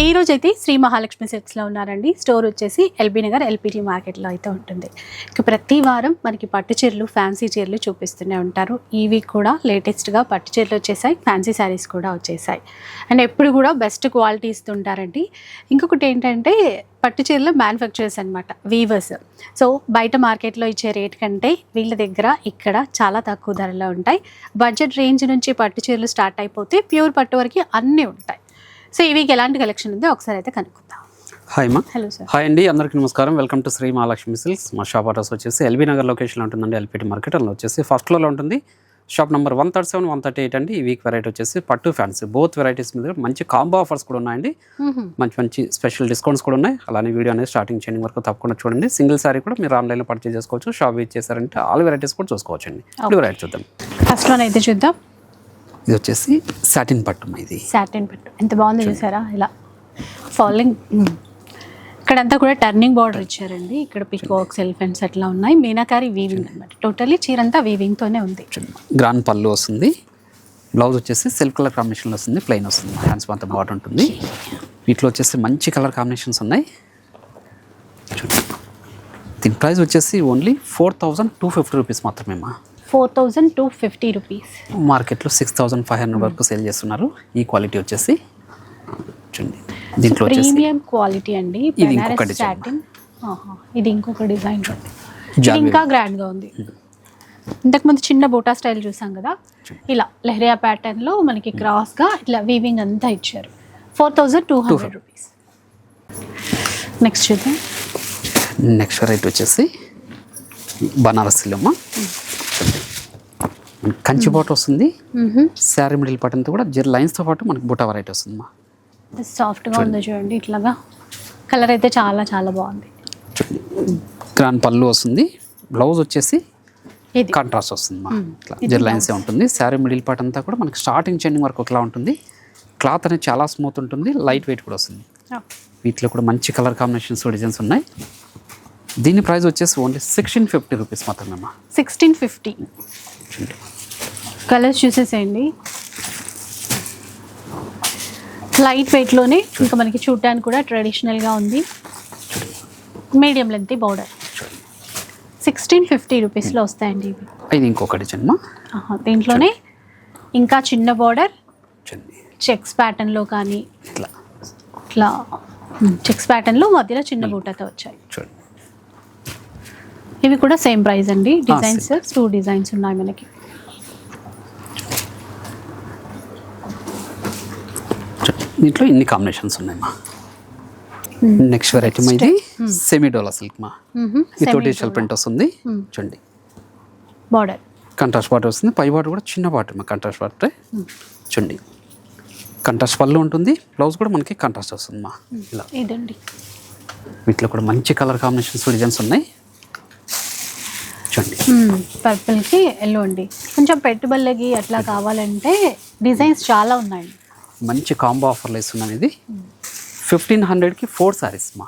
ఈ రోజు అయితే శ్రీ మహాలక్ష్మి సిల్క్స్లో ఉన్నారండి. స్టోర్ వచ్చేసి ఎల్బీ నగర్ ఎల్పిటి మార్కెట్లో అయితే ఉంటుంది. ఇక ప్రతి వారం మనకి పట్టు చీరలు ఫ్యాన్సీ చీరలు చూపిస్తూనే ఉంటారు. ఈ వీక్ కూడా లేటెస్ట్గా పట్టు చీరలు వచ్చేసాయి. ఫ్యాన్సీ శారీస్ కూడా వచ్చేసాయి. అండ్ ఎప్పుడు కూడా బెస్ట్ క్వాలిటీ ఇస్తుంటారండి. ఇంకొకటి ఏంటంటే పట్టు చీరలు మ్యానుఫ్యాక్చరర్స్ అనమాట వీవర్స్. సో బయట మార్కెట్లో ఇచ్చే రేట్ కంటే వీళ్ళ దగ్గర ఇక్కడ చాలా తక్కువ ధరలో ఉంటాయి. బడ్జెట్ రేంజ్ నుంచి పట్టు చీరలు స్టార్ట్ అయిపోతే ప్యూర్ పట్టు వరకు అన్నీ ఉంటాయి. సో ఈ వీక్ ఎలాంటి కలెక్షన్ ఉందో ఒకసారి అయితే కనుక్కుందాం. హాయ్ మా హలో సార్ హాయ్ అండి. అందరికీ నమస్కారం. Welcome to Sri Mahalakshmi silks మా షాప్ అడ్రస్ వచ్చేసి ఎల్బీ నగర్ లొకేషన్లో ఉంటుందండి. ఎల్పిటి మార్కెట్ అందులో వచ్చేసి ఫస్ట్ ఫ్లోర్లో ఉంటుంది. Shop number one thirty seven one thirty eight అండి. ఈ వీక్ వెరైటీ వచ్చేసి పట్టు ఫ్యాన్సీ బోత్ వెరైటీస్ మీద మంచి కాంబో ఆఫర్స్ కూడా ఉన్నాయండి. మంచి మంచి స్పెషల్ డిస్కౌంట్స్ కూడా ఉన్నాయి. అలానే వీడియో అనేది స్టార్టింగ్ చేయడం వరకు తప్పకుండా చూడండి. సింగిల్ సారీ కూడా మీరు ఆన్లైన్లో పర్చేజ్ చేసుకోవచ్చు. షాప్ చేశారంటే ఆల్ వెరైటీస్ కూడా చూసుకోవచ్చు అండి ఇప్పుడు వెరైటీ చూద్దాం. ఫస్ట్ వన్ అయితే చూద్దాం. ఇది వచ్చేసి సాటిన్ పట్టు ఇది. సాటిన్ పట్టు. ఎంత బాగుంది చూసారా? ఇలా ఫాలోయింగ్ ఇక్కడంతా కూడా టర్నింగ్ బార్డర్ ఇచ్చారండి. ఇక్కడ పిక్ వర్క్స్ ఎలిఫెంట్స్ అట్లా ఉన్నాయి. మీనాకారి వీవింగ్ అనమాట టోటలీ చీరంతా వీవింగ్ తోనే ఉంది. గ్రాండ్ పళ్ళు వస్తుంది. బ్లౌజ్ వచ్చేసి సిల్క్ కలర్ కాంబినేషన్లో వస్తుంది. ప్లెయిన్ వస్తుంది. హ్యాండ్స్ అంతా బాగుంటుంది ఉంటుంది. వీటిలో వచ్చేసి మంచి కలర్ కాంబినేషన్స్ ఉన్నాయి. దీని ప్రైస్ వచ్చేసి only four thousand two fifty rupees మాత్రమే మా four thousand two fifty rupees. మార్కెట్లో సిక్స్ థౌజండ్ ఫైవ్ హండ్రెడ్ వరకు సేల్ చేస్తున్నారు. ఈ క్వాలిటీ వచ్చేసి చూడండి. దీంట్లో ప్రీమియం క్వాలిటీ అండి. ఇది బెనారస్ ఇంకొక ఆహా, ఇది ఇంకొక డిజైన్. జాగ్వరీ. ఇంకా గ్రాండ్గా ఉంది ఇంతకుముందు చిన్న బోటా స్టైల్ చూసాం కదా? ఇలా లెహరియా ప్యాటర్న్లో మనకి క్రాస్గా ఇట్లా వీవింగ్ అంతా ఇచ్చారు. Four thousand two hundred rupees. Next చూద్దాం. నెక్స్ట్ వెరైటీ వచ్చేసి బనారసిలమ్మ కంచి బాట వస్తుంది. శారీ మిడిల్ పార్ట్ అంతా కూడా జర్ లైన్స్తో పాటు మనకి బుట్ట వెరైటీ వస్తుంది మా. సాఫ్ట్గా ఉందో చూడండి. ఇట్లాగా. కలర్ అయితే చాలా చాలా బాగుంది. చూడండి. గ్రాండ్ పళ్ళు వస్తుంది. బ్లౌజ్ వచ్చేసి కాంట్రాస్ట్ వస్తుంది మా. ఇట్లా జర్ లైన్స్ ఉంటుంది. శారీ మిడిల్ పార్ట్ అంతా కూడా మనకి స్టార్టింగ్ చెండింగ్ వరకు ఒకలా ఉంటుంది. క్లాత్ అనేది చాలా స్మూత్ ఉంటుంది. లైట్ వెయిట్ కూడా వస్తుంది. వీటిలో కూడా మంచి కలర్ కాంబినేషన్స్ డిజైన్స్ ఉన్నాయి. దీని ప్రైస్ వచ్చేసి ఓన్లీ సిక్స్టీన్ ఫిఫ్టీ రూపీస్ మాత్రమే అమ్మా సిక్స్టీన్ ఫిఫ్టీ కలర్స్ చూసేసేయండి. లైట్ వెయిట్లోనే ఇంకా మనకి చూడటానికి కూడా ట్రెడిషనల్గా ఉంది. Medium length border sixteen fifty రూపీస్లో వస్తాయండి ఇవి. ఇది ఇంకొక డిజైన్ మా ఆహా, దీంట్లోనే ఇంకా చిన్న బార్డర్ చెక్స్ ప్యాటర్న్లో కానీ ఇట్లా. ఇట్లా. చెక్స్ ప్యాటర్న్లో మధ్యలో చిన్న బూటతో వచ్చాయి. చూడండి. ఇవి కూడా సేమ్ ప్రైస్ అండి. డిజైన్స్ టూ డిజైన్స్ ఉన్నాయి మనకి. దీంట్లో ఇన్ని కాంబినేషన్స్ ఉన్నాయమ్మా నెక్స్ట్ వెరైటీ మా ఇది. సెమీ డోలా సిల్క్ మా. ఇది డిజిటల్ ప్రింట్ వస్తుంది. చూడండి. బార్డర్ కంట్రాస్ట్ బాటర్ వస్తుంది. పై బాటర్ కూడా చిన్న బాటర్ మా కంట్రాస్ట్ బాటర్ చూడండి. కంట్రాస్ట్ పళ్ళు ఉంటుంది. బ్లౌజ్ కూడా మనకి కంట్రాస్ట్ వస్తుంది మా. ఇలా. ఇదండి. వీటిలో కూడా మంచి కలర్ కాంబినేషన్స్ డిజైన్స్ ఉన్నాయి. చూడండి. పర్పుల్కి ఎల్లో అండి. కొంచెం పెట్టుబడులకి అట్లా కావాలంటే డిజైన్స్ చాలా ఉన్నాయి మంచి కాంబో ఆఫర్లు ఇస్తున్నాను ఇది. ఫిఫ్టీన్ హండ్రెడ్కి ఫోర్ సారీస్ మా.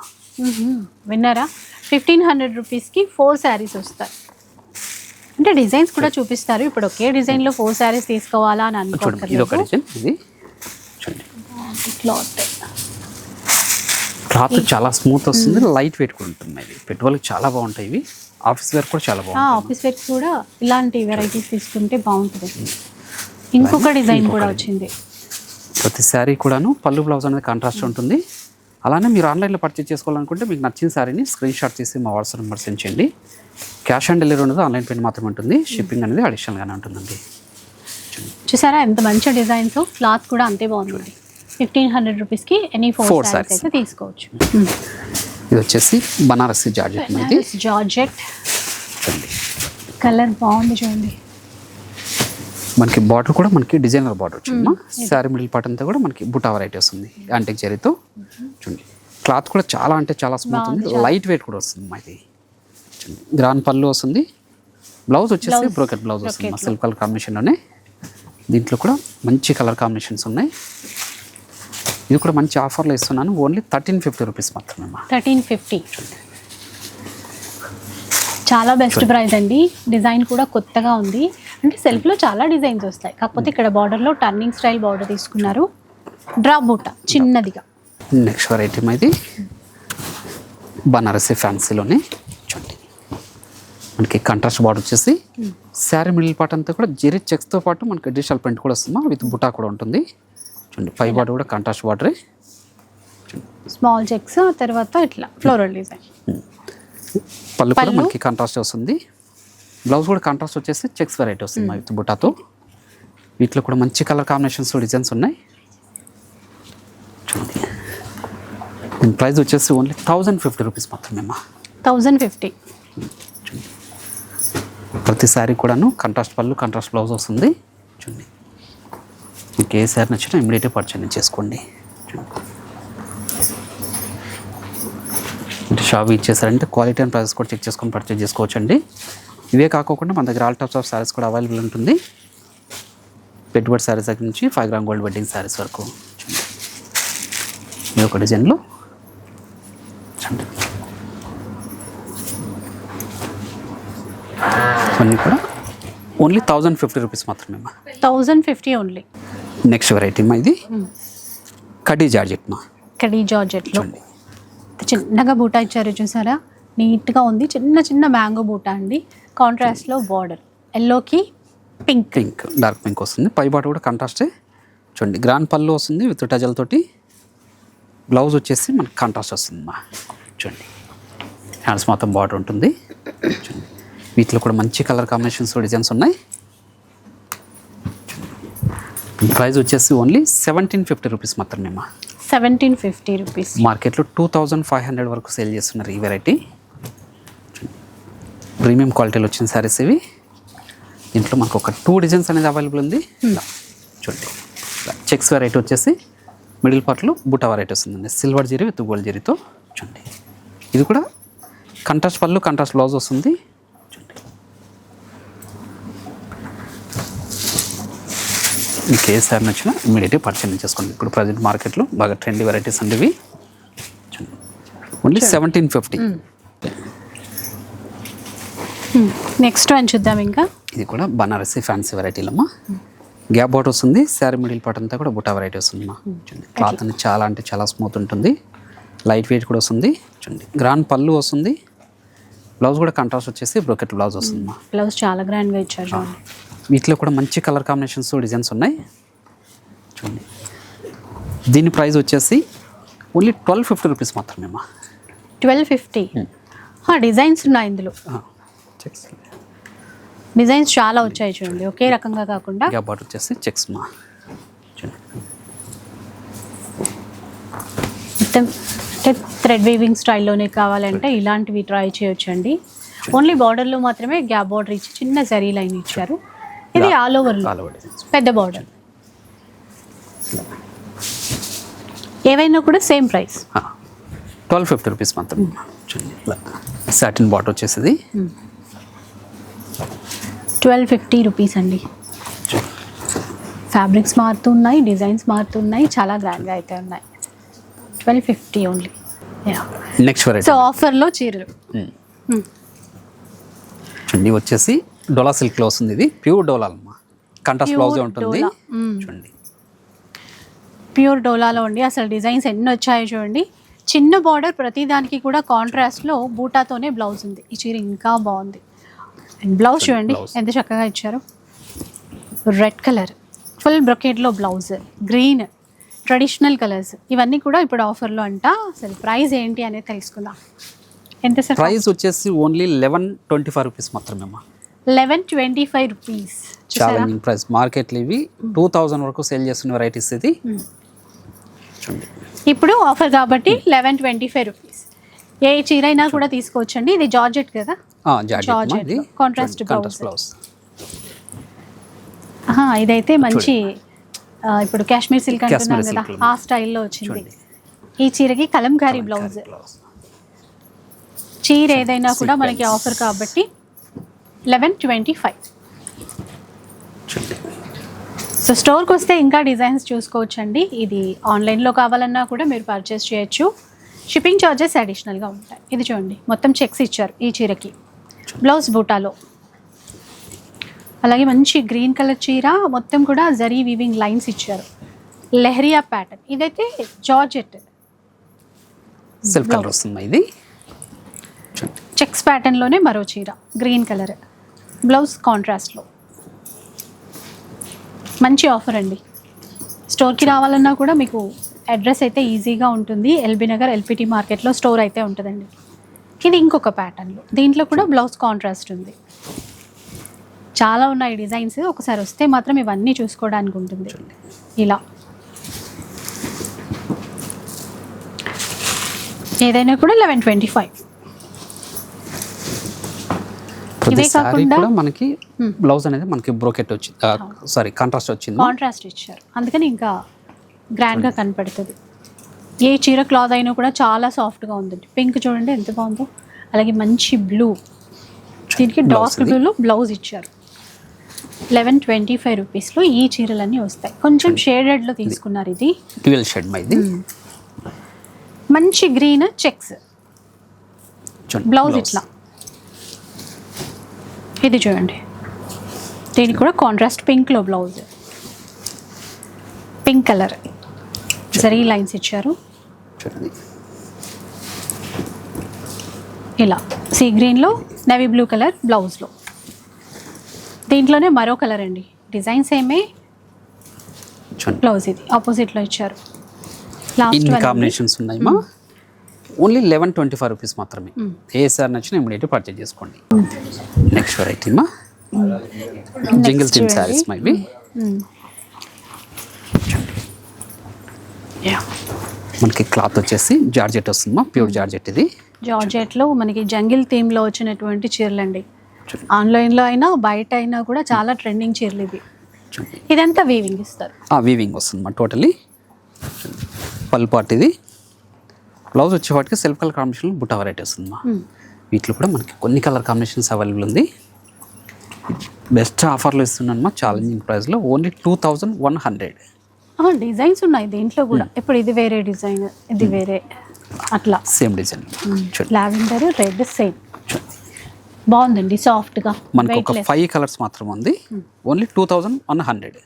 విన్నారా? ఫిఫ్టీన్ హండ్రెడ్ రూపీస్కి ఫోర్ శారీస్ వస్తాయి. అంటే డిజైన్స్ కూడా చూపిస్తారు. ఇప్పుడు ఒకే డిజైన్లో ఫోర్ శారీస్ తీసుకోవాలా అని చూడండి ఇది ఒక అనుకోవట్లేదు డిజైన్ ఇది. చూడండి. క్లాత్. క్లాత్ చాలా స్మూత్ వస్తుంది లైట్ వెయిట్ కూడా ఉంటుంది ఇది పెట్టుబడులకు చాలా బాగుంటాయి ఇవి. ఆఫీస్ వేర్ కూడా చాలా బాగుంటుంది. ఆఫీస్ వేర్ కూడా ఇలాంటి వెరైటీస్ తీసుకుంటే బాగుంటుంది. ఇంకొక డిజైన్ కూడా వచ్చింది. ప్రతి శారీ కూడాను పళ్ళు బ్లౌజ్ అనేది కాంట్రాస్ట్ ఉంటుంది. అలానే మీరు ఆన్లైన్లో పర్చేస్ చేసుకోవాలనుకుంటే మీకు నచ్చిన శారీని స్క్రీన్ షాట్ చేసి మా వాట్సాప్ నెంబర్ సెండ్ చేయండి. క్యాష్ ఆన్ డెలివరీ ఉండదు ఆన్లైన్ పేమెంట్ మాత్రమే ఉంటుంది. షిప్పింగ్ అనేది అడిషనల్గానే ఉంటుందండి. చూసారా? ఎంత మంచి డిజైన్స్ క్లాత్ కూడా అంతే బాగుంది ఫిఫ్టీన్ హండ్రెడ్ రూపీస్కి ఎనీ ఫోర్ sarees. అయితే తీసుకోవచ్చు. ఇది వచ్చేసి బనారసి జార్జెట్ జార్జెట్. కలర్ బాగుంది చూడండి. మనకి బార్డర్ కూడా మనకి డిజైనర్ బార్డర్ వచ్చిందమ్మా శారీ మిడిల్ పార్ట్ అంతా కూడా మనకి బుటా వెరైటీ వస్తుంది. యాంటిక్ జరీతో చూడండి. క్లాత్ కూడా చాలా అంటే చాలా స్మూత్ ఉంది. లైట్ వెయిట్ కూడా వస్తుంది మా ఇది చూడండి. గ్రాన్ పళ్ళు వస్తుంది. బ్లౌజ్ వచ్చేసి బ్రోకెట్ బ్లౌజ్ వస్తుంది. మా సిల్క్ కలర్ కాంబినేషన్లోనే దీంట్లో కూడా మంచి కలర్ కాంబినేషన్స్ ఉన్నాయి. ఇది కూడా మంచి ఆఫర్లో ఇస్తున్నాను. ఓన్లీ థర్టీన్ ఫిఫ్టీ రూపీస్ మాత్రమే అమ్మా థర్టీన్ ఫిఫ్టీ చాలా బెస్ట్ ప్రైస్ అండి. డిజైన్ కూడా కొత్తగా ఉంది. అంటే సెల్ఫ్లో చాలా డిజైన్స్ వస్తాయి. కాకపోతే ఇక్కడ బార్డర్లో టర్నింగ్ స్టైల్ బార్డర్ తీసుకున్నారు. డ్రాప్ బూట చిన్నదిగా. నెక్స్ట్ వెరైటీ ఇది బనారసి ఫ్యాన్సీలోనే చూడండి. మనకి కంట్రాస్ట్ బార్డర్ వచ్చేసి శారీ మిడిల్ పార్ట్ అంతా కూడా జెరీ చెక్స్తో పాటు మనకి డిజిటల్ ప్రింట్ కూడా వస్తుందా. విత్ బుటా కూడా ఉంటుంది. చూడండి పై బార్డర్ కూడా కంట్రాస్ట్ బార్డరే స్మాల్ చెక్స్ తర్వాత ఇట్లా ఫ్లోరల్ డిజైన్ పళ్ళు కూడా? మనకి కాంట్రాస్ట్ వస్తుంది. బ్లౌజ్ కూడా కాంట్రాస్ట్ వచ్చేసి చెక్స్ వెరైటీ వస్తుంది విత్ బుటాతో వీటిలో కూడా మంచి కలర్ కాంబినేషన్స్ డిజైన్స్ ఉన్నాయి. చూడండి. దీని ప్రైస్ వచ్చేసి ఓన్లీ థౌజండ్ ఫిఫ్టీ రూపీస్ మాత్రమే థౌజండ్ ఫిఫ్టీ ప్రతి శారీ కూడాను కంట్రాస్ట్ పళ్ళు కంట్రాస్ట్ బ్లౌజ్ వస్తుంది. చూడండి. మీకు ఏ శారీ నచ్చినా ఇమీడియట్గా పర్చేజ్ చేసుకోండి చూడండి. అంటే షాప్ ఇచ్చేసారంటే క్వాలిటీ అండ్ ప్రైస్ కూడా చెక్ చేసుకొని పర్చేజ్ చేసుకోవచ్చండి. ఇవే కాకుండా మన దగ్గర ఆల్ టైప్స్ ఆఫ్ శారీస్ కూడా అవైలబుల్ ఉంటుంది. పెట్టుబడి శారీస్ దగ్గర నుంచి five gram gold wedding sarees వరకు. ఇది ఒక డిజైన్లో ఇవన్నీ కూడా ఓన్లీ థౌజండ్ ఫిఫ్టీ రూపీస్ మాత్రమే thousand fifty only next variety మా ఇది. కడీ జార్జెట్ మా కడీ జార్జెట్లో. చూడండి. చిన్నగా బూటా ఇచ్చారు చూసారా? నీట్గా ఉంది. చిన్న చిన్న మ్యాంగో బూటా అండి. కాంట్రాస్ట్లో బార్డర్. ఎల్లోకి పింక్. పింక్. డార్క్ పింక్ వస్తుంది. పై బాట కూడా కాంట్రాస్టే. చూడండి గ్రాండ్ పళ్ళు వస్తుంది విత్ టజల్ తోటి. బ్లౌజ్ వచ్చేసి మనకి కాంట్రాస్ట్ వస్తుంది మా చూడండి. హ్యాండ్స్ మొత్తం బార్డర్ ఉంటుంది. చూడండి. వీటిలో కూడా మంచి కలర్ కాంబినేషన్స్ డిజైన్స్ ఉన్నాయి. ప్రైస్ వచ్చేసి only seventeen fifty rupees మాత్రమేమా. Seventeen fifty rupees. మార్కెట్లో టూ థౌజండ్ ఫైవ్ హండ్రెడ్ వరకు సేల్ చేస్తున్నారు ఈ వెరైటీ. ప్రీమియం క్వాలిటీలో వచ్చిన సారీస్ ఇవి. దీంట్లో మనకు ఒక టూ డిజైన్స్ అనేది అవైలబుల్ ఉంది. ఇలా చూడండి. చెక్స్ వెరైటీ వచ్చేసి మిడిల్ పార్ట్లో బుటా వెరైటీ వస్తుందండి సిల్వర్ జీరీ విత్ గోల్డ్ జీరీతో. చూడండి. ఇది కూడా కంట్రాస్ట్ పళ్ళు కంట్రాస్ట్ బ్లౌజ్ వస్తుంది చూడండి మీకు ఏ సారీ నచ్చినా ఇమీడియట్గా పర్చేజ్ చేసుకోండి. ఇప్పుడు ప్రజెంట్ మార్కెట్లో బాగా ట్రెండీ వెరైటీస్ అండి ఇవి only seventeen fifty next one చూద్దాం ఇంకా. ఇది కూడా బనారసి ఫ్యాన్సీ వెరైటీలమ్మా గ్యాప్ బాట్ వస్తుంది శారీ మిడిల్ పార్ట్ అంతా కూడా బుటా వెరైటీ వస్తుందమ్మా చూడండి. క్లాత్ అనేది చాలా అంటే చాలా స్మూత్ ఉంటుంది. లైట్ వెయిట్ కూడా వస్తుంది. చూడండి. గ్రాండ్ పళ్ళు వస్తుంది. బ్లౌజ్ కూడా కంట్రాస్ట్ వచ్చేసి బ్రోకెట్ బ్లౌజ్ వస్తుందమ్మా. బ్లౌజ్ చాలా గ్రాండ్గా ఇచ్చారు వీటిలో కూడా మంచి కలర్ కాంబినేషన్స్ డిజైన్స్ ఉన్నాయి. చూడండి. దీని ప్రైస్ వచ్చేసి ఓన్లీ ట్వెల్వ్ ఫిఫ్టీ రూపీస్ మాత్రమే అమ్మా ట్వెల్వ్ ఫిఫ్టీ? డిజైన్స్ ఉన్నాయి ఇందులో. డిజైన్స్ చాలా వచ్చాయి చూడండి. ఒకే రకంగా కాకుండా బాట్ వచ్చేసి చెక్స్ మా. మొత్తం అంటే థ్రెడ్ వీవింగ్ స్టైల్లోనే కావాలంటే ఇలాంటివి ట్రై చేయొచ్చండి. ఓన్లీ బార్డర్లో మాత్రమే గ్యాప్ బార్డర్ ఇచ్చి చిన్న జరీ లైన్ ఇచ్చారు. ఇది ఆల్ ఓవర్ పెద్ద బార్డర్ ఏవైనా కూడా same price twelve fifty rupees మాత్రం సాటిన్ బాట్ వచ్చేసింది. ట్వెల్వ్ ఫిఫ్టీ రూపీస్ అండి. ఫ్యాబ్రిక్స్ మారుతున్నాయి డిజైన్స్ మారుతున్నాయి చాలా గ్రాండ్గా అయితే ఉన్నాయి. ట్వెల్వ్ ఫిఫ్టీ ఓన్లీ యా నెక్స్ట్ సో ఆఫర్లో చీరలు. Hmm. ఇవి వచ్చేసి డోలా సిల్క్లో వస్తుంది ఇది. ప్యూర్ డోలా అమ్మా. కంట్రాస్ట్ బ్లౌజ్ ఉంటుంది. చూడండి. ప్యూర్ డోలాలో ఉండి అసలు డిజైన్స్ ఎన్ని వచ్చాయో చూడండి. చిన్న బార్డర్ ప్రతి దానికి కూడా కాంట్రాస్ట్లో బూటాతోనే బ్లౌజ్ ఉంది. ఈ చీర ఇంకా బాగుంది. అండ్ బ్లౌజ్ చూడండి. ఎంత చక్కగా ఇచ్చారు. Red colour. ఫుల్ బ్రొకెట్లో బ్లౌజ్. గ్రీన్. Traditional colours. ఇవన్నీ కూడా ఇప్పుడు ఆఫర్లో అంట. అసలు ప్రైస్ ఏంటి అనేది తెలుసుకుందాం. ఎంత సార్? ప్రైస్ వచ్చేసి only eleven twenty five rupees మాత్రమే అమ్మా. Eleven twenty five rupees. Challenging price. మార్కెట్లో ఇవి టూ థౌజండ్ వరకు సేల్ చేస్తున్న వెరైటీస్ ఇది. ఇప్పుడు ఆఫర్ కాబట్టి లెవెన్ ట్వంటీ ఫైవ్ రూపీస్. ఏ చీర అయినా కూడా తీసుకోవచ్చండి. ఇది జార్జెట్ కదా? contrast contrast. బ్లౌజ్ ఇదైతే మంచి ఇప్పుడు కాశ్మీర్ సిల్క్ అంటున్నాం కదా. ఆ స్టైల్లో వచ్చింది. ఈ చీరకి కలంకారీ బ్లౌజ్ చీర ఏదైనా కూడా మనకి. ఆఫర్ కాబట్టి లెవెన్ ట్వంటీ ఫైవ్. సో స్టోర్కి వస్తే ఇంకా డిజైన్స్ చూసుకోవచ్చండి. ఇది ఆన్లైన్లో కావాలన్నా కూడా మీరు పర్చేస్ చేయొచ్చు. షిప్పింగ్ ఛార్జెస్ అడిషనల్గా ఉంటాయి. ఇది చూడండి మొత్తం చెక్స్ ఇచ్చారు ఈ చీరకి. బ్లౌజ్ బూటాలో. అలాగే మంచి గ్రీన్ కలర్ చీర మొత్తం కూడా జరీ వీవింగ్ లైన్స్ ఇచ్చారు. లెహరియా ప్యాటర్న్. ఇదైతే జార్జెట్. సిల్క్ కలర్ వస్తుంది ఇది? చెక్స్ ప్యాటర్న్లోనే మరో చీర గ్రీన్ కలర్. బ్లౌజ్ కాంట్రాస్ట్లో. మంచి ఆఫర్ అండి. స్టోర్కి రావాలన్నా కూడా మీకు అడ్రస్ అయితే ఈజీగా ఉంటుంది. ఎల్బీ నగర్ ఎల్పిటి మార్కెట్లో స్టోర్ అయితే ఉంటుందండి. ఇది ఇంకొక ప్యాటర్న్లో దీంట్లో కూడా బ్లౌజ్ కాంట్రాస్ట్ ఉంది. చాలా ఉన్నాయి డిజైన్స్. ఒకసారి వస్తే మాత్రం ఇవన్నీ చూసుకోవడానికి ఉంటుంది. ఇలా. ఏదైనా కూడా లెవెన్ ట్వంటీ ఫైవ్. ప్రతి ఇవే శారీ కాకుండా- కూడా మనకి బ్లౌజ్ అనేది మనకి బ్రోకెట్ వచ్చింది సారీ కాంట్రాస్ట్ వచ్చింది. కాంట్రాస్ట్ ఇచ్చారు. అందుకని ఇంకా గ్రాండ్గా కనపడుతుంది. ఏ చీర క్లాత్ అయినా కూడా చాలా సాఫ్ట్గా ఉందండి. పింక్ చూడండి ఎంత బాగుందో. అలాగే మంచి బ్లూ దీనికి డార్క్. బ్లూలో బ్లౌజ్ ఇచ్చారు. లెవెన్ ట్వంటీ ఫైవ్ రూపీస్లో ఈ చీరలన్నీ వస్తాయి. కొంచెం షేడెడ్లో తీసుకున్నారు ఇది. ట్వెల్వ్ షెడ్ ఇది. మంచి గ్రీన్ చెక్స్ బ్లౌజ్ ఇట్లా. ఇది చూడండి. దీనికి కూడా contrast పింక్లో blouse pink colour zari lines ఇచ్చారు. ఇలా. సీ గ్రీన్లో నవీ బ్లూ కలర్ బ్లౌజ్లో దీంట్లోనే మరో కలర్ అండి. డిజైన్స్ ఏమే చూడండి. బ్లౌజ్ ఇది. ఆపోజిట్లో ఇచ్చారు. లాస్ట్ కాంబినేషన్స్ ఉన్నాయి only eleven twenty five rupees మాత్రమే. ఏ సార్ నచ్చిన ఇమీడియట్ పర్చేజ్ చేసుకోండి. నెక్స్ట్ వెరైటీ మా జింగిల్ థీమ్. శారీస్ మా ఇవి మనకి క్లాత్ వచ్చేసి జార్జెట్ వస్తుంది మా ప్యూర్ జార్జెట్ ఇది. జార్జెట్లో మనకి జంగిల్ థీమ్లో వచ్చినటువంటి చీరలండి. చూడండి. ఆన్లైన్లో అయినా బయట అయినా కూడా చాలా ట్రెండింగ్ చీరలు ఇవి. ఇదంతా వీవింగ్ ఇస్తారు. వీవింగ్ వస్తుంది మా టోటలీ పార్ట్ ఇది. బ్లౌజ్ వచ్చేవాటికి సెల్ఫ్ కలర్ కాంబినేషన్ బుట్ట వెరైటీ వస్తుంది మా వీటిలో కూడా మనకి కొన్ని కలర్ కాంబినేషన్స్ అవైలబుల్ ఉంది. బెస్ట్ ఆఫర్లో ఇస్తున్నాను మా ఛాలెంజింగ్ ప్రైస్లో only two thousand one hundred designs ఉన్నాయి దీంట్లో కూడా. ఇప్పుడు ఇది వేరే డిజైన్ ఇది వేరే అట్లా. Same design lavender red same బాగుందండి సాఫ్ట్గా మనకు ఒక ఫైవ్ కలర్స్ మాత్రం ఉంది. Only two thousand one hundred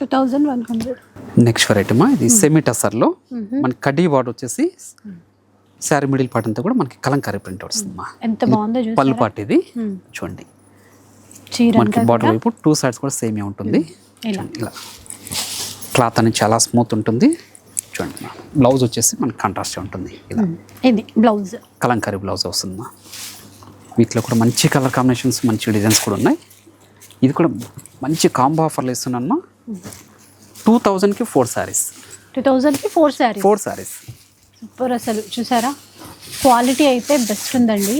two thousand one hundred next variety మా ఇది సెమీ టసర్లో మనకి కడ్డీ బార్డర్ వచ్చేసి శారీ మిడిల్ పార్ట్ అంతా కూడా మనకి కలంకారీ ప్రింట్ వస్తుంది మా ఎంత బాగుందో పళ్ళు పార్ట్ ఇది. చూడండి. మనకి కూడా? వైపు టూ సైడ్స్ కూడా సేమే ఉంటుంది. ఇలా. క్లాత్ అనేది చాలా స్మూత్ ఉంటుంది. చూడండి బ్లౌజ్ వచ్చేసి మనకి కాంట్రాస్ట్ ఉంటుంది. ఇలా. ఇది బ్లౌజ్ కలంకారీ బ్లౌజ్ వస్తుంది మా. వీటిలో కూడా మంచి కలర్ కాంబినేషన్స్ మంచి డిజైన్స్ కూడా ఉన్నాయి. ఇది కూడా మంచి కాంబో ఆఫర్లు ఇస్తున్నాను టూ థౌజండ్కి ఫోర్ శారీస్ టూ థౌజండ్కి four sari four sarees super అసలు. చూసారా? క్వాలిటీ అయితే బెస్ట్ ఉందండి.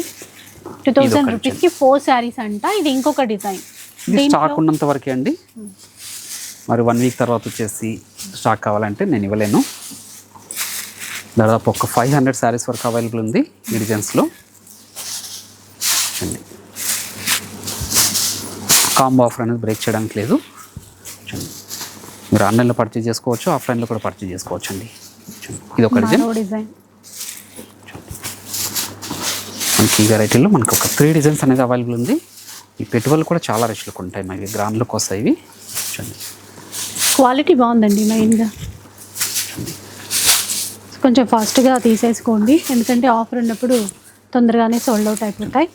టూ థౌజండ్ రూపీస్కి ఫోర్ శారీస్ అంట. ఇది ఇంకొక డిజైన్. స్టాక్ ఉన్నంత వరకే అండి. మరి వన్ వీక్ తర్వాత వచ్చేసి స్టాక్ కావాలంటే నేను ఇవ్వలేను. దాదాపు ఒక ఫైవ్ హండ్రెడ్ శారీస్ వరకు అవైలబుల్ ఉంది ఈ డిజైన్స్లో. చూడండి. కాంబో ఆఫర్ అనేది బ్రేక్ చేయడానికి లేదు. మీరు ఆన్లైన్లో పర్చేజ్ చేసుకోవచ్చు ఆఫ్లైన్లో కూడా పర్చేజ్ చేసుకోవచ్చు అండి ఇది ఒక డిజైన్. మనకి ఈ వెరైటీలో మనకు ఒక త్రీ డిజైన్స్ అనేది అవైలబుల్ ఉంది. ఈ పెట్టుబడులు కూడా చాలా రిచ్లకు ఉంటాయి. మరి గ్రాండ్లకు వస్తాయి ఇవి. చూడండి. క్వాలిటీ బాగుందండి మెయిన్గా కొంచెం ఫాస్ట్గా తీసేసుకోండి. ఎందుకంటే ఆఫర్ ఉన్నప్పుడు తొందరగానే సోల్డ్ అవుట్ అయిపోతాయి.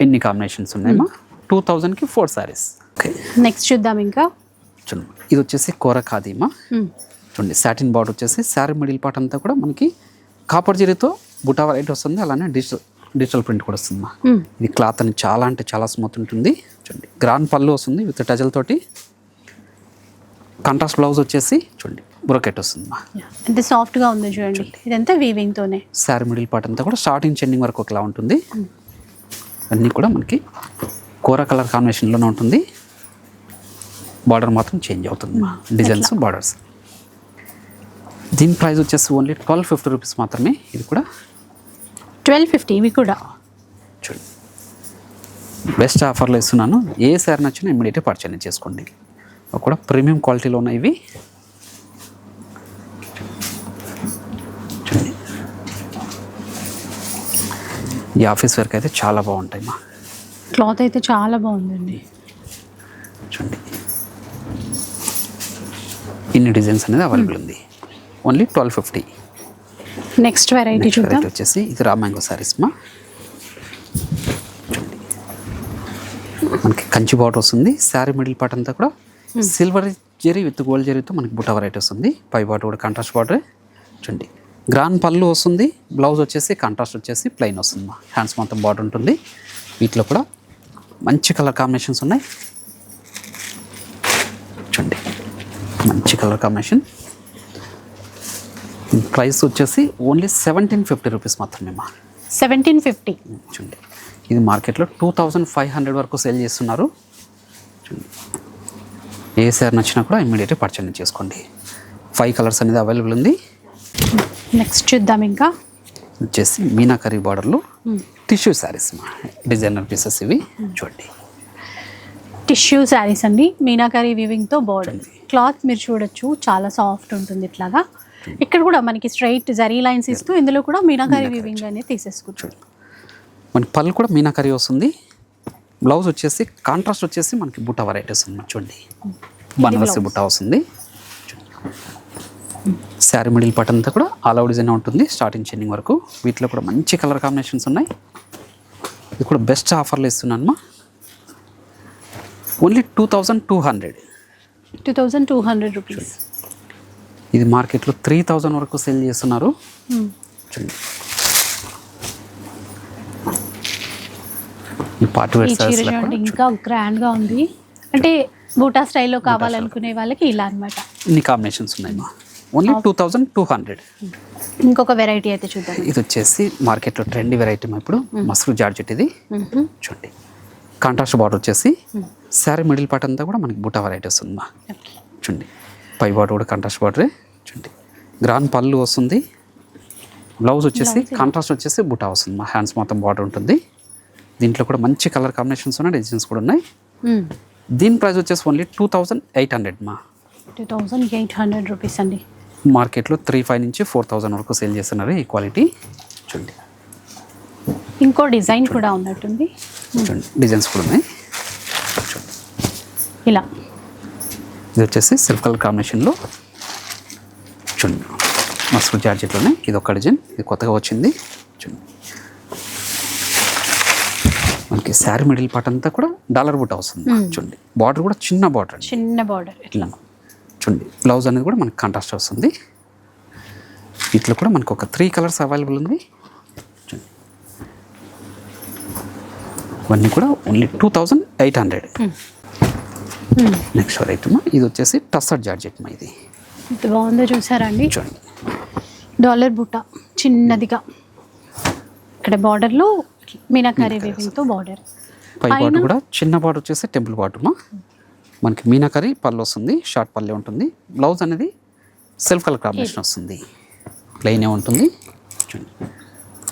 ఎన్ని కాంబినేషన్స్ ఉన్నాయమ్మా టూ థౌజండ్కి ఫోర్ శారీస్ ఓకే నెక్స్ట్ చూద్దాం ఇంకా. చూడండి. ఇది వచ్చేసి కూర మ్మ్. చూడండి సాటిన్ బార్డర్ వచ్చేసి శారీ మిడిల్ పార్ట్ అంతా కూడా మనకి కాపర్ జరీతో బుటా వెరైటీ వస్తుంది అలానే డిజిటల్ డిజిటల్ ప్రింట్ కూడా వస్తుంది మా మ్మ్. ఇది క్లాత్ అని చాలా అంటే చాలా స్మూత్ ఉంటుంది. చూడండి గ్రాండ్ పళ్ళు వస్తుంది విత్ టజల్ తోటి. కాంట్రాస్ట్ బ్లౌజ్ వచ్చేసి చూడండి బ్రోకెట్ వస్తుంది మా ఎంత సాఫ్ట్గా ఉందో చూడండి. ఇదంతా వీవింగ్తోనే శారీ మిడిల్ పార్ట్ అంతా కూడా స్టార్టింగ్ చెండింగ్ వరకు ఒకలా ఉంటుంది. అన్నీ కూడా మనకి కూర కలర్ కాంబినేషన్లోనే ఉంటుంది. బార్డర్ మాత్రం చేంజ్ అవుతుంది మా డిజైన్స్ బార్డర్స్ దీని ప్రైస్ వచ్చేసి ఓన్లీ ట్వెల్వ్ ఫిఫ్టీ రూపీస్ మాత్రమే. ఇది కూడా ట్వెల్వ్ ఫిఫ్టీ ఇవి కూడా. చూడండి బెస్ట్ ఆఫర్లో ఇస్తున్నాను. ఏ శారీ నచ్చినా ఇమ్మీడియట్గా పర్చేజ్ చేసుకోండి. కూడా ప్రీమియం క్వాలిటీలో ఉన్నాయి ఇవి. ఈ ఆఫీస్ వర్క్ అయితే చాలా బాగుంటాయి మా. క్లాత్ అయితే చాలా బాగుందండి. చూడండి. ఇన్ని డిజైన్స్ అనేది అవైలబుల్ ఉంది. Only twelve fifty. Next variety చూద్దాం. వచ్చేసి ఇది రా మ్యాంగో సారీస్ మా. మనకి కంచి బాటర్ వస్తుంది. శారీ మిడిల్ పార్ట్ అంతా కూడా సిల్వర్ జరీ విత్ గోల్డ్ జరీతో మనకి బుట్ట వెరైటీ వస్తుంది. పై బాటర్ కూడా కాంట్రాస్ట్ బార్డర్. చూడండి. గ్రాన్ పళ్ళు వస్తుంది. బ్లౌజ్ వచ్చేసి కాంట్రాస్ట్ వచ్చేసి ప్లెయిన్ వస్తుంది మా. హ్యాండ్స్ మొత్తం బార్డర్ ఉంటుంది. వీటిలో కూడా మంచి కలర్ కాంబినేషన్స్ ఉన్నాయి. చూడండి. మంచి కలర్ కాంబినేషన్ ప్రైస్ వచ్చేసి ఓన్లీ సెవెంటీన్ ఫిఫ్టీ రూపీస్ మాత్రమే మా. Seventeen fifty. చూడండి. ఇది మార్కెట్లో టూ థౌజండ్ ఫైవ్ హండ్రెడ్ వరకు సేల్ చేస్తున్నారు. ఏ సార్ నచ్చినా కూడా ఇమ్మీడియట్గా పర్చేజ్ చేసుకోండి. ఫైవ్ కలర్స్ అనేది అవైలబుల్ ఉంది. నెక్స్ట్ చూద్దాం ఇంకా. వచ్చేసి మీనాకరీ బార్డర్లో టిష్యూ శారీస్ మా. డిజైనర్ పీసెస్ ఇవి. చూడండి. టిష్యూ శారీస్ అండి. మీనాకరీ వీవింగ్తో బార్డర్ క్లాత్ మీరు చూడొచ్చు. చాలా సాఫ్ట్ ఉంటుంది ఇట్లాగా. ఇక్కడ కూడా మనకి స్ట్రైట్ జరీ లైన్స్ ఇస్తూ ఇందులో కూడా మీనాకరీ వీవింగ్ అనేది తీసేసుకోవచ్చు మనకి పళ్ళు కూడా మీనాకరీ వస్తుంది. బ్లౌజ్ వచ్చేసి కాంట్రాస్ట్ వచ్చేసి మనకి బుట్ట వెరైటీస్ ఉంది చూడండి. బనారసి బుట్ట వస్తుంది. శారీ మిడిల్ పార్ట్ అంతా కూడా ఆల్ అవుట్ డిజైన్ ఉంటుంది స్టార్టింగ్ చెన్నింగ్ వరకు. వీటిలో కూడా మంచి కలర్ కాంబినేషన్స్ ఉన్నాయి. ఇది కూడా బెస్ట్ ఆఫర్లు ఇస్తున్నాను మా only two thousand two hundred two thousand two hundred rupees ఇది మార్కెట్లో త్రీ థౌజండ్ వరకు సేల్ చేస్తున్నారు. చూడండి. ఈ పార్టీ వేర్ ఇంకా గ్రాండ్గా ఉంది. అంటే బూటా స్టైల్లో కావాలనుకునే వాళ్ళకి ఇలా అన్నమాట. ఇన్ని కాంబినేషన్స్ ఉన్నాయి మా. Only two thousand two hundred ఇంకొక వెరైటీ అయితే చూద్దాం. ఇది వచ్చేసి మార్కెట్లో ట్రెండీ వెరైటీ ఇప్పుడు. మసరు జార్జెట్ ఇది. చూడండి. కాంట్రాస్ట్ బార్డర్ వచ్చేసి శారీ మిడిల్ పార్ట్ అంతా కూడా మనకి బుట్ట వెరైటీ వస్తుంది మా. చూడండి. పై బార్డర్ కూడా కాంట్రాస్ట్ బార్డరే చూడండి. గ్రాన్ పళ్ళు వస్తుంది. బ్లౌజ్ వచ్చేసి కాంట్రాస్ట్ వచ్చేసి బుటా వస్తుంది. మా హ్యాండ్స్ మొత్తం బార్డర్ ఉంటుంది. దీంట్లో కూడా మంచి కలర్ కాంబినేషన్స్ ఉన్నాయి డిజైన్స్ కూడా ఉన్నాయి. దీని ప్రైస్ వచ్చేసి only two thousand eight hundred మా. Two thousand eight hundred rupees అండి. మార్కెట్లో త్రీ ఫైవ్ నుంచి ఫోర్ థౌజండ్ వరకు సేల్ చేస్తున్నారు ఈ క్వాలిటీ చూడండి. ఇంకో డిజైన్ కూడా ఉన్నట్టుంది. చూడండి. డిజైన్స్ కూడా ఉన్నాయి. ఇలా. ఇది వచ్చేసి సిల్క్ కలర్ కాంబినేషన్లో చూడండి. మస్తు జార్జెట్లోనే ఇది ఒక డిజైన్ ఇది కొత్తగా వచ్చింది. చూడండి. మనకి శారీ మిడిల్ పార్ట్ అంతా కూడా డాలర్ బుట్ట వస్తుంది చూడండి. బార్డర్ కూడా చిన్న బార్డర్ చిన్న బార్డర్ ఇట్లా. చూడండి. బ్లౌజ్ అనేది కూడా మనకి కాంట్రాస్ట్ వస్తుంది. వీటిలో కూడా మనకు ఒక త్రీ కలర్స్ అవైలబుల్ ఉంది ఇవన్నీ కూడా only two thousand eight hundred next item ఇది వచ్చేసి టస్సర్ జార్జెట్ మా ఇది. ఎంత బాగుందో చూసారండి చూడండి. డాలర్ బుట్ట చిన్నదిగా. ఇక్కడ బార్డర్లో మీనాకారి వేవింగ్తో బార్డర్ పై బార్డర్ కూడా చిన్న బార్డర్ వచ్చేసి టెంపుల్ బార్డర్ మా మనకి మీనాకరి పళ్ళు వస్తుంది షార్ట్ పల్లె ఉంటుంది. బ్లౌజ్ అనేది సెల్ఫ్ కలర్ కాంబినేషన్ వస్తుంది. ప్లెయిన్ ఉంటుంది. చూడండి.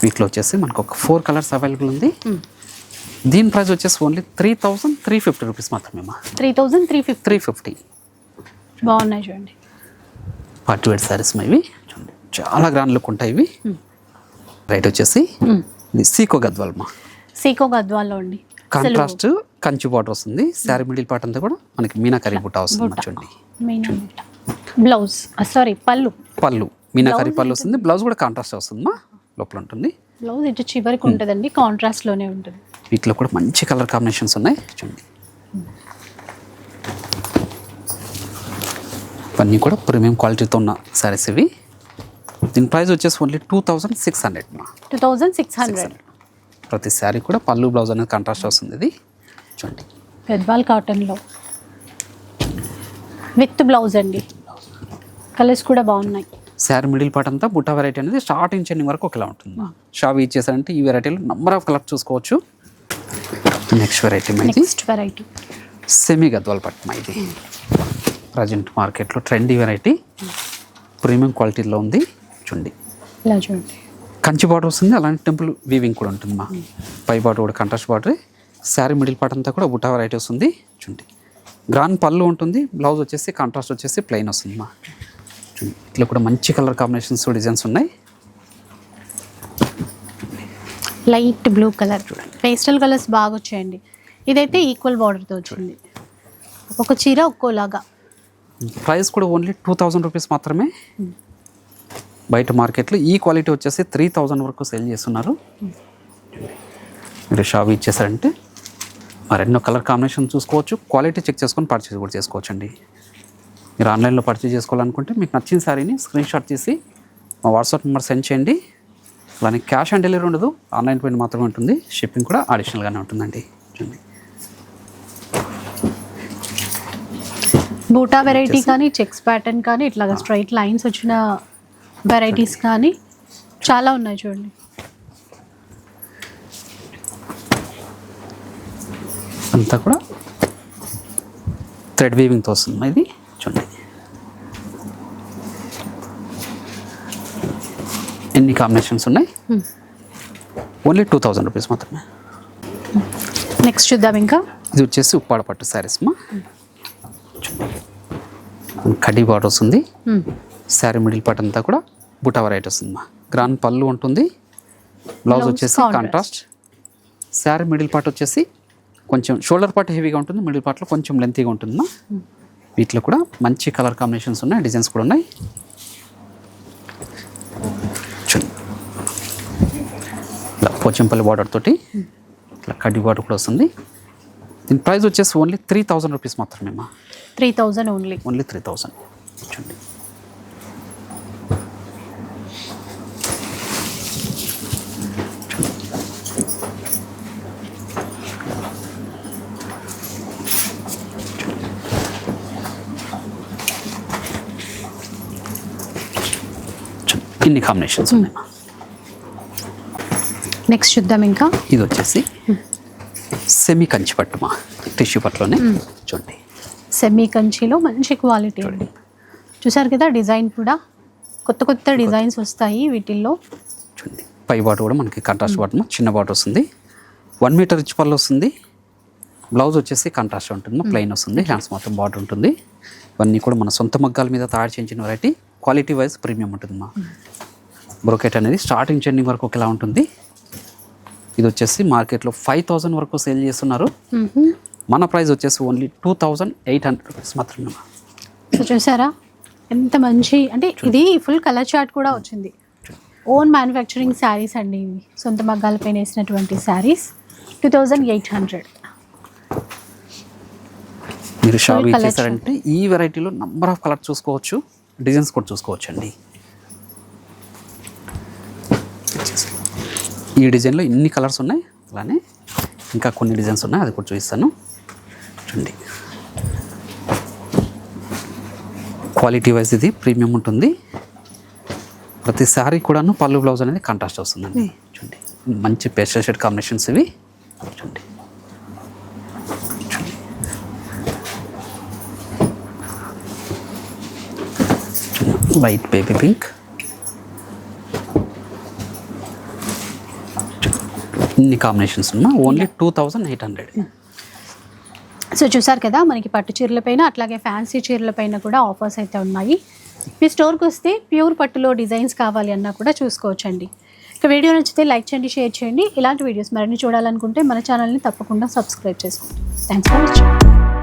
వీటిలో వచ్చేసి మనకు ఒక ఫోర్ కలర్స్ అవైలబుల్ ఉంది. దీని ప్రైస్ వచ్చేసి only three thousand three fifty rupees మాత్రమే three thousand three fifty. Three fifty. బాగున్నాయి చూడండి. పార్టీ వేర్ శారీస్ ఇవి. చూడండి చాలా గ్రాండ్ లుక్ ఉంటాయి ఇవి. రైట్ వచ్చేసి సీకో గద్వాల్ మా. సీకో గద్వాల్లో అండి. కాంట్రాస్ట్ కంచి బార్డర్ వస్తుంది. శారీ మిడిల్ పార్ట్ అంతా కూడా మనకి మీనాకరీ బుట్ట వస్తుంది చూడండి. బ్లౌజ్ సారీ పళ్ళు. పళ్ళు. మీనాకరీ పళ్ళు వస్తుంది. బ్లౌజ్ కూడా కాంట్రాస్ట్ వస్తుంది మా. లోపల ఉంటుంది. బ్లౌజ్ ఇటు చివరికి ఉంటుందండి. కాంట్రాస్ట్లోనే ఉంటుంది. వీటిలో కూడా మంచి కలర్ కాంబినేషన్స్ ఉన్నాయి. చూడండి. ఇవన్నీ కూడా ప్రీమియం క్వాలిటీతో ఉన్న శారీస్ ఇవి. దీని ప్రైస్ వచ్చేసి only two thousand six hundred మా. Two thousand six hundred. ప్రతి శారీ కూడా పళ్ళు బ్లౌజ్ అనేది కాంట్రాస్ట్ వస్తుంది ఇది. చూడండి. గద్వాల్ కాటన్లో. విత్ బ్లౌజ్ అండి. కలర్స్ కూడా బాగున్నాయి. శారీ మిడిల్ పార్ట్ అంతా బుట్ట వెరైటీ అనేది స్టార్టింగ్ చెన్నింగ్ వరకు ఒకలా ఉంటుంది. షాప్ ఇచ్చేసారంటే ఈ వెరైటీలో నంబర్ ఆఫ్ కలర్ చూసుకోవచ్చు. నెక్స్ట్ వెరైటీ ఇది? నెక్స్ట్ వెరైటీ సెమీ గద్వాల్ పట్టు ఇది. ప్రజెంట్ మార్కెట్లో ట్రెండీ వెరైటీ ప్రీమియం క్వాలిటీలో ఉంది. చూడండి. ఇలా చూడండి. కంచి బార్డర్ వస్తుంది. అలాంటి టెంపుల్ వీవింగ్ కూడా ఉంటుంది మా. పై బార్డర్ కూడా contrast border. Sari middle part అంతా కూడా బుట్టా వెరైటీ వస్తుంది. చూడండి. గ్రాన్ పళ్ళు ఉంటుంది. బ్లౌజ్ వచ్చేసి కాంట్రాస్ట్ వచ్చేసి ప్లెయిన్ వస్తుంది మా. ఇట్లా కూడా మంచి కలర్ కాంబినేషన్స్ డిజైన్స్ ఉన్నాయి. Light blue colour pastel colours బాగా వచ్చాయండి. ఇదైతే ఈక్వల్ బార్డర్తో వచ్చింది. ఒక చీర ఒక్కోలాగా. ప్రైస్ కూడా ఓన్లీ టూ థౌజండ్ రూపీస్ మాత్రమే. బయట మార్కెట్లో ఈ క్వాలిటీ వచ్చేసి త్రీ థౌజండ్ వరకు సేల్ చేస్తున్నారు. మీరు షాప్ ఇచ్చేసారంటే మరెన్నో కలర్ కాంబినేషన్ చూసుకోవచ్చు. క్వాలిటీ చెక్ చేసుకొని పర్చేస్ కూడా చేసుకోవచ్చు అండి మీరు ఆన్లైన్లో పర్చేస్ చేసుకోవాలనుకుంటే మీకు నచ్చిన శారీని స్క్రీన్ షాట్ తీసి మా వాట్సాప్ నెంబర్ సెండ్ చేయండి. అలానే క్యాష్ ఆన్ డెలివరీ ఉండదు ఆన్లైన్ పేమెంట్ మాత్రమే ఉంటుంది షిప్పింగ్ కూడా అడిషనల్గానే ఉంటుందండి. చూడండి. బూటా వెరైటీ కానీ చెక్స్ ప్యాటర్న్ కానీ ఇట్లాగా స్ట్రైట్ లైన్స్ వచ్చిన వెరైటీస్ కానీ చాలా ఉన్నాయి చూడండి. అంతా కూడా థ్రెడ్ వీవింగ్తో వస్తుంది ఇది. చూడండి. కాంబినేషన్స్ ఉన్నాయి. Hmm. Only two thousand rupees మాత్రమే. నెక్స్ట్ చూద్దాం ఇంకా. ఇది వచ్చేసి ఉప్పాడ పట్టు శారీస్ మా. కడ్డీ బార్డర్ వస్తుంది. Hmm. శారీ మిడిల్ పార్ట్ అంతా కూడా బుటా వెరైటీ వస్తుంది మా. గ్రాండ్ పళ్ళు ఉంటుంది. బ్లౌజ్ వచ్చేసి. కాంట్రాస్ట్ శారీ మిడిల్ పార్ట్ వచ్చేసి కొంచెం షోల్డర్ పార్ట్ హెవీగా ఉంటుంది మిడిల్ పార్ట్లో కొంచెం లెంతీగా ఉంటుంది మా. వీటిలో కూడా మంచి కలర్ కాంబినేషన్స్ ఉన్నాయి డిజైన్స్ కూడా ఉన్నాయి చూడండి ఇలా పోచంపల్లి బార్డర్ తోటి ఇట్లా కడ్డీ బార్డర్ కూడా వస్తుంది. దీని ప్రైస్ వచ్చేసి ఓన్లీ త్రీ థౌజండ్ రూపీస్ మాత్రమే మా three thousand only only three thousand చూడండి. ఇన్ని కాంబినేషన్స్ ఉన్నాయి. నెక్స్ట్ చూద్దాం ఇంకా. ఇది వచ్చేసి సెమీ కంచి పట్టు మా టిష్యూ పట్టులోనే చూడండి. సెమీ కంచిలో మంచి క్వాలిటీ అండి. చూసారు కదా డిజైన్ కూడా కొత్త కొత్త డిజైన్స్ వస్తాయి వీటిల్లో. చూడండి. పై బాట కూడా మనకి కాంట్రాస్ట్ బాటమ్ చిన్న బాట వస్తుంది. వన్ మీటర్ ఇచ్చి పళ్ళు వస్తుంది. బ్లౌజ్ వచ్చేసి కాంట్రాస్ట్ ఉంటుంది ప్లెయిన్ వస్తుంది హ్యాండ్స్ మొత్తం బార్డర్ ఉంటుంది. ఇవన్నీ కూడా మన సొంత మగ్గాల మీద తయారు చేయించిన వెరైటీ క్వాలిటీ వైజ్ ప్రీమియం ఉంటుంది మా బ్రోకెట్ అనేది స్టార్టింగ్ చెండింగ్ వరకు ఒకలా ఉంటుంది. ఇది వచ్చేసి మార్కెట్లో ఫైవ్ థౌజండ్ వరకు సేల్ చేస్తున్నారు. మన ప్రైస్ వచ్చేసి only two thousand eight hundred rupees మాత్రమే. సో చూసారా? ఎంత మంచి అంటే ఇది ఫుల్ కలర్ చార్ట్ కూడా వచ్చింది. ఓన్ మ్యానుఫ్యాక్చరింగ్ శారీస్ అండి ఇవి. సొంత మగ్గాలపైన వేసినటువంటి sarees. Two thousand eight hundred. మీరు షాప్. ఇచ్చేసారంటే ఈ వెరైటీలో నంబర్ ఆఫ్ కలర్ చూసుకోవచ్చు డిజైన్స్ కూడా చూసుకోవచ్చు అండి ఈ డిజైన్లో ఇన్ని కలర్స్ ఉన్నాయి. అలానే ఇంకా కొన్ని డిజైన్స్ ఉన్నాయి. అది కూడా చూపిస్తాను. చూడండి. క్వాలిటీ వైజ్ ఇది ప్రీమియం ఉంటుంది. ప్రతి శారీ కూడాను పళ్ళు బ్లౌజ్ అనేది కాంట్రాస్ట్ వస్తుందండి. చూడండి. మంచి పేస్టల్ షేడ్ కాంబినేషన్స్ ఇవి. చూడండి. లైట్ బేబీ పింక్ ఇన్ని కాంబినేషన్స్ ఉన్నా only two thousand eight hundred so చూసారు కదా మనకి పట్టు చీరల పైన అట్లాగే ఫ్యాన్సీ చీరల పైన కూడా ఆఫర్స్ అయితే ఉన్నాయి. మీ స్టోర్కి వస్తే ప్యూర్ పట్టులో డిజైన్స్ కావాలి అన్నా కూడా చూసుకోవచ్చండి. ఇక వీడియో నచ్చితే లైక్ చేయండి షేర్ చేయండి. ఇలాంటి వీడియోస్ మరిన్ని చూడాలనుకుంటే మన ఛానల్ని తప్పకుండా సబ్స్క్రైబ్ చేసుకోండి. Thanks for watching